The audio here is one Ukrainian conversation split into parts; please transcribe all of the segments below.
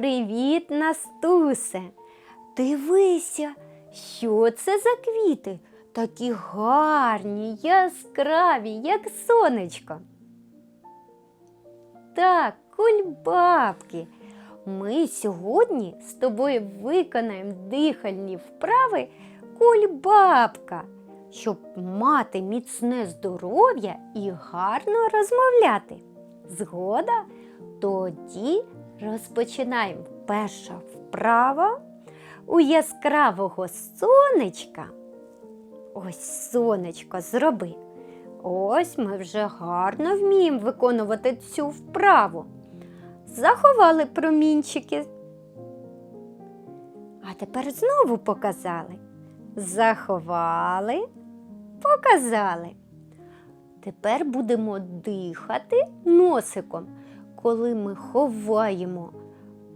Привіт, Настусе. Дивися, що це за квіти? Такі гарні, яскраві, як сонечко. Так, кульбабки. Ми сьогодні з тобою виконаємо дихальні вправи кульбабка, щоб мати міцне здоров'я і гарно розмовляти. Згода? Тоді розпочинаємо. Перша вправа у яскравого сонечка. Ось сонечко зроби. Ось ми вже гарно вміємо виконувати цю вправу. Заховали промінчики. А тепер знову показали. Заховали, показали. Тепер будемо дихати носиком, коли ми ховаємо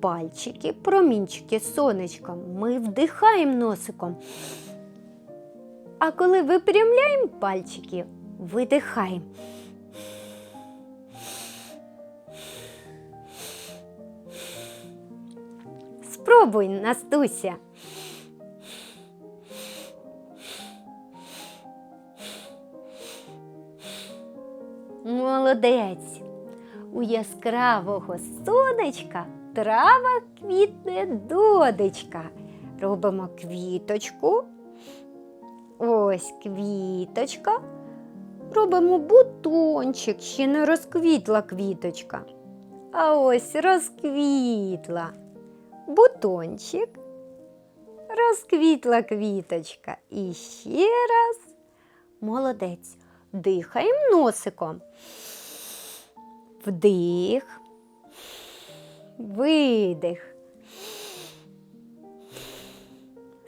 пальчики, промінчики сонечком, ми вдихаємо носиком. А коли випрямляємо пальчики, видихаємо. Спробуй, Настуся. Молодець. У яскравого сонечка трава квітне додечка. Робимо квіточку. Ось квіточка. Робимо бутончик, ще не розквітла квіточка. А ось розквітла. Бутончик. Розквітла квіточка. І ще раз. Молодець. Дихаємо носиком. Вдих. Видих.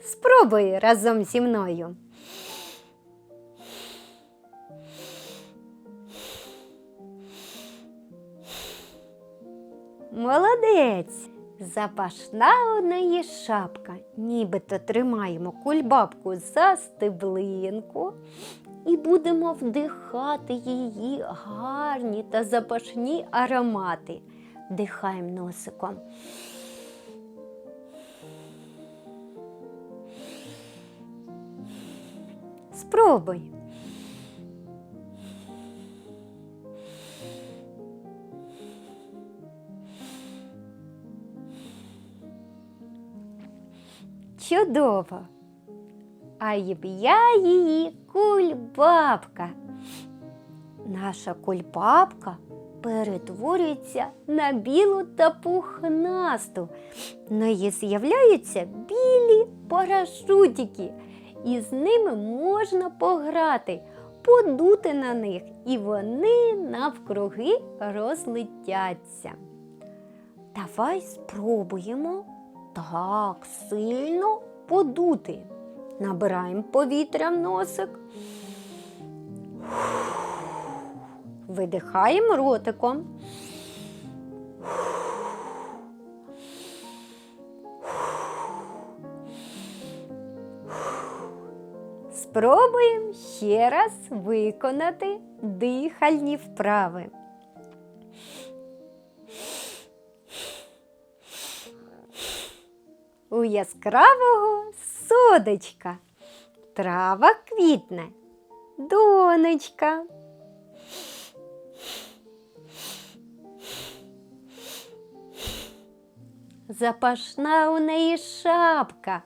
Спробуй разом зі мною. Молодець! Запашна у неї шапка, нібито тримаємо кульбабку за стеблинку і будемо вдихати її гарні та запашні аромати. Вдихаємо носиком. Спробуй. Чудово! А ім'я її кульбабка. Наша кульбабка перетворюється на білу та пухнасту. В неї з'являються білі парашутики, і з ними можна пограти, подути на них, і вони навкруги розлетяться. Давай спробуємо так сильно подути. Набираємо повітря в носик. Видихаємо ротиком. Спробуємо ще раз виконати дихальні вправи. У яскравого содочка. Трава квітне, донечка. Запашна у неї шапка.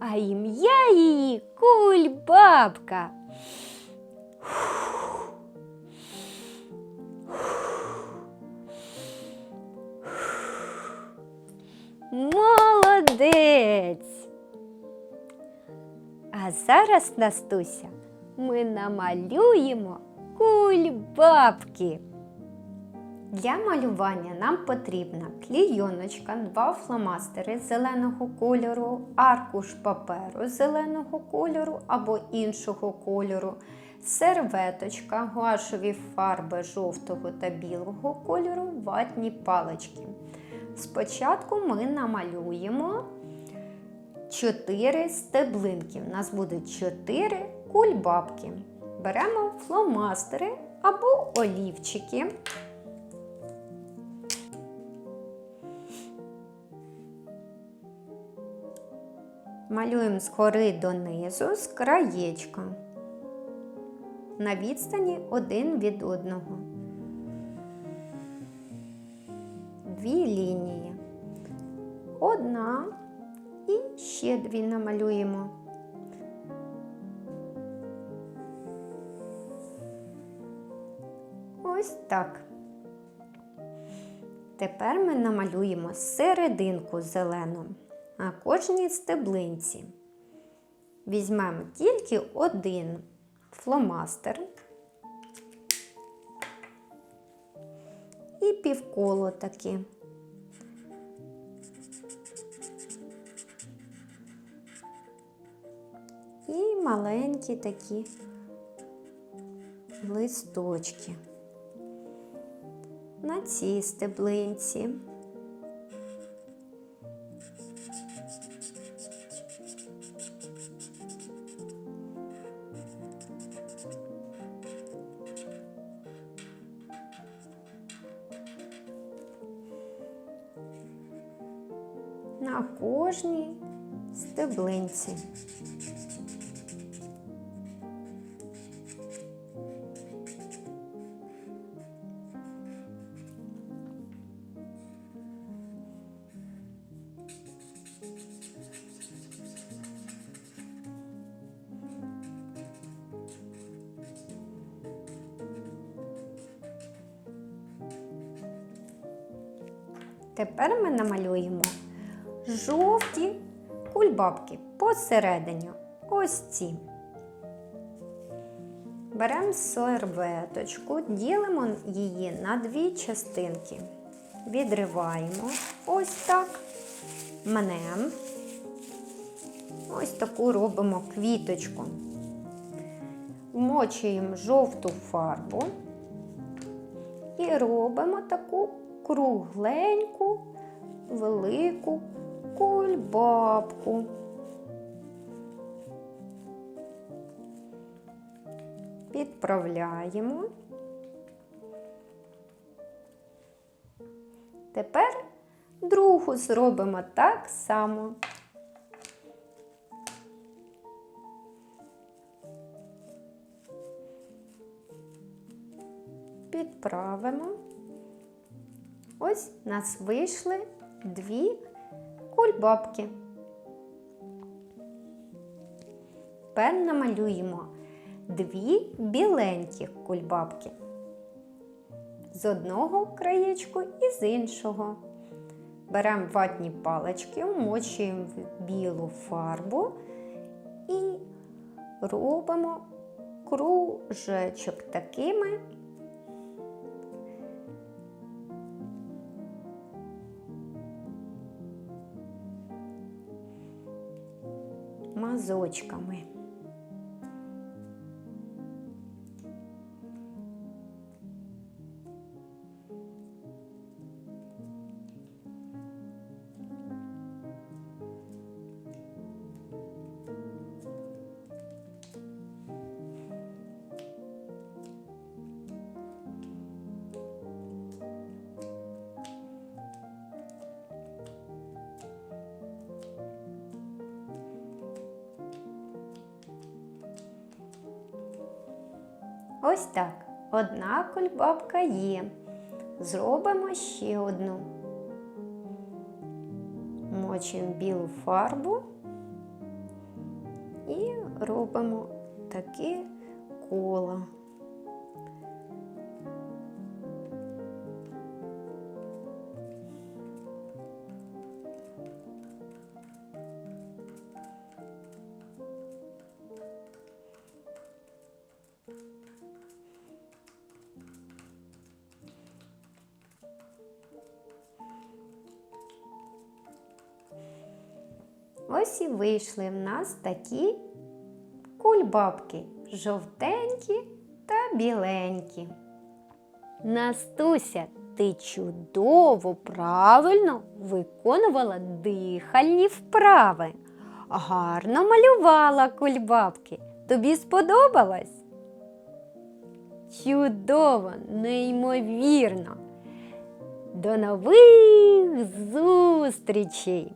А ім'я її кульбабка. А зараз, Настуся, ми намалюємо кульбабки. Для малювання нам потрібна клійоночка, два фломастери зеленого кольору, аркуш паперу зеленого кольору або іншого кольору, серветочка, гуашові фарби жовтого та білого кольору, ватні палички. Спочатку ми намалюємо 4 стеблинки. У нас будуть 4 кульбабки. Беремо фломастери або олівчики. Малюємо згори донизу з краєчка на відстані один від одного. Дві лінії. Одна і ще дві намалюємо. Ось так. Тепер ми намалюємо серединку зелену на кожній стеблинці. Візьмемо тільки один фломастер і півколо таке. Маленькі такі листочки на цій стеблинці. На кожній стеблинці. Тепер ми намалюємо жовті кульбабки посередині. Ось ці. Беремо серветочку, ділимо її на дві частинки. Відриваємо ось так, мнем. Ось таку робимо квіточку. Вмочуємо жовту фарбу і робимо таку кругленьку, велику кульбабку. Підправляємо. Тепер другу зробимо так само. Підправимо. Ось нас вийшли дві кульбабки. Тепер намалюємо дві біленькі кульбабки. З одного краєчку і з іншого. Беремо ватні палички, вмочуємо в білу фарбу і робимо кружечок такими мазочками. Ось так. Одна кульбабка є. Зробимо ще одну. Мочимо білу фарбу і робимо таке кола. Ось і вийшли в нас такі кульбабки жовтенькі та біленькі. Настуся, ти чудово правильно виконувала дихальні вправи. Гарно малювала кульбабки. Тобі сподобалось? Чудово, неймовірно. До нових зустрічей!